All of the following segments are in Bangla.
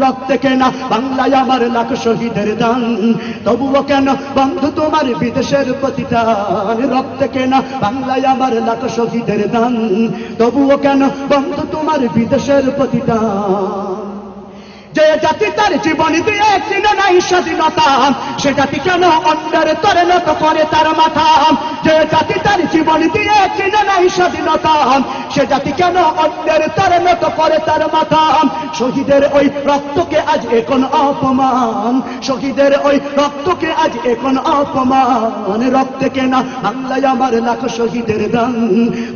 রক্তে কেনা বাংলায় আমার লাখ শহীদের দান। তবুও কেন বন্ধু তোমার বিদেশের প্রতিদান? রক্তে কেনা বাংলায় আমার লাখ শহীদের দান। তবুও কেন বন্ধু তোমার বিদেশের প্রতিদান? যে জাতি তার জীবন দিয়ে কিনে নাই স্বাধীনতা, সে জাতি কেন অন্যের তরে নত করে তার মাথা? যে জাতি স্বাধীনতা সে জাতি কেন অন্যের তরে নত করে তার মাথা শহীদের ওই রক্তকে আজ এখন অপমান। শহীদের ওই রক্তকে আজ এখন অপমান। রক্তে কেনা বাংলায় আমার লাখ শহীদের দান?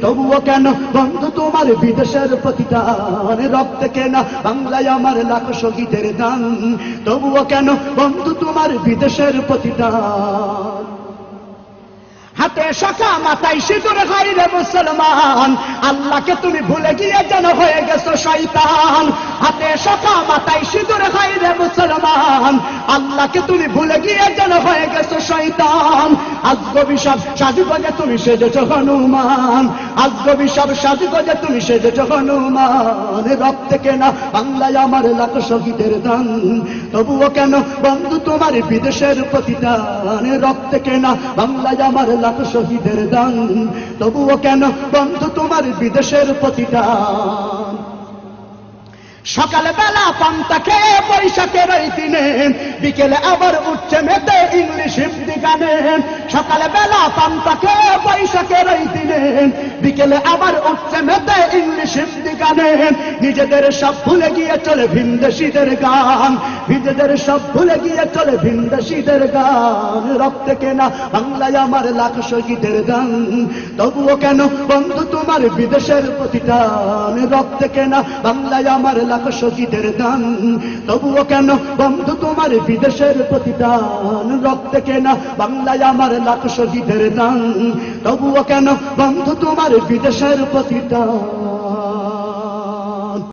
তবুও কেন বন্ধু তোমার বিদেশের প্রতিদান? রক্তে কেনা বাংলায় আমার লাখ শহীদের দান? তবুও কেন বন্ধু তোমার বিদেশের প্রতিদান? হাতে শাখা মাথায় সিঁদুর হাইরে মুসলমান। আল্লাহকে তুমি ভুলে গিয়ে যেন হয়ে গেছো শয়তান। হাতে শাখা মাথায় সিঁদুর হাইরে মুসলমান আল্লাহকে তুমি ভুলে গিয়ে যেন হয়ে গেছো শয়তান। আজগ বিষব সাজুগজে তুমি সেজেছ হনুমান। আজগ বিষব সাজুগজে তুমি সেজেছ হনুমান। রক্তে কেনা বাংলায় আমার লাখ শহীদের দান। তবুও কেন বন্ধু তোমার বিদেশের প্রতিদান? রক্তে কেনা বাংলায় আমার লাখ শহীদের দান। তবুও কেন বন্ধু তোমার বিদেশের প্রতিদান? সকালে বেলা পান্তা খেয়ে বৈশাখের ওই দিনে বিকেলে আবার উঠছে মেতে ইংলিশ হিন্দি গানে। সকালবেলা পান্তা খেয়ে বৈশাখের ওই দিনে বিকেলে আবার উঠছে মেতে ইংলিশ হিন্দি গানে নিজেদের সব ভুলে গিয়ে চলে ভিনদেশিদের গান। নিজেদের সব ভুলে গিয়ে চলে ভিনদেশিদের গান। রক্তে কেনা বাংলায় আমার লাখ শহীদের গান। তবুও কেন বন্ধু তোমার বিদেশের প্রতিটান রক্তে কেনা বাংলায় আমার লাখ শহীদের দান তবুও কেন বন্ধু তোমার বিদেশের প্রতিদান? রক্তে কেনা বাংলায় আমার লাখ শহীদের দান তবুও কেন বন্ধু তোমার বিদেশের প্রতিদান? God.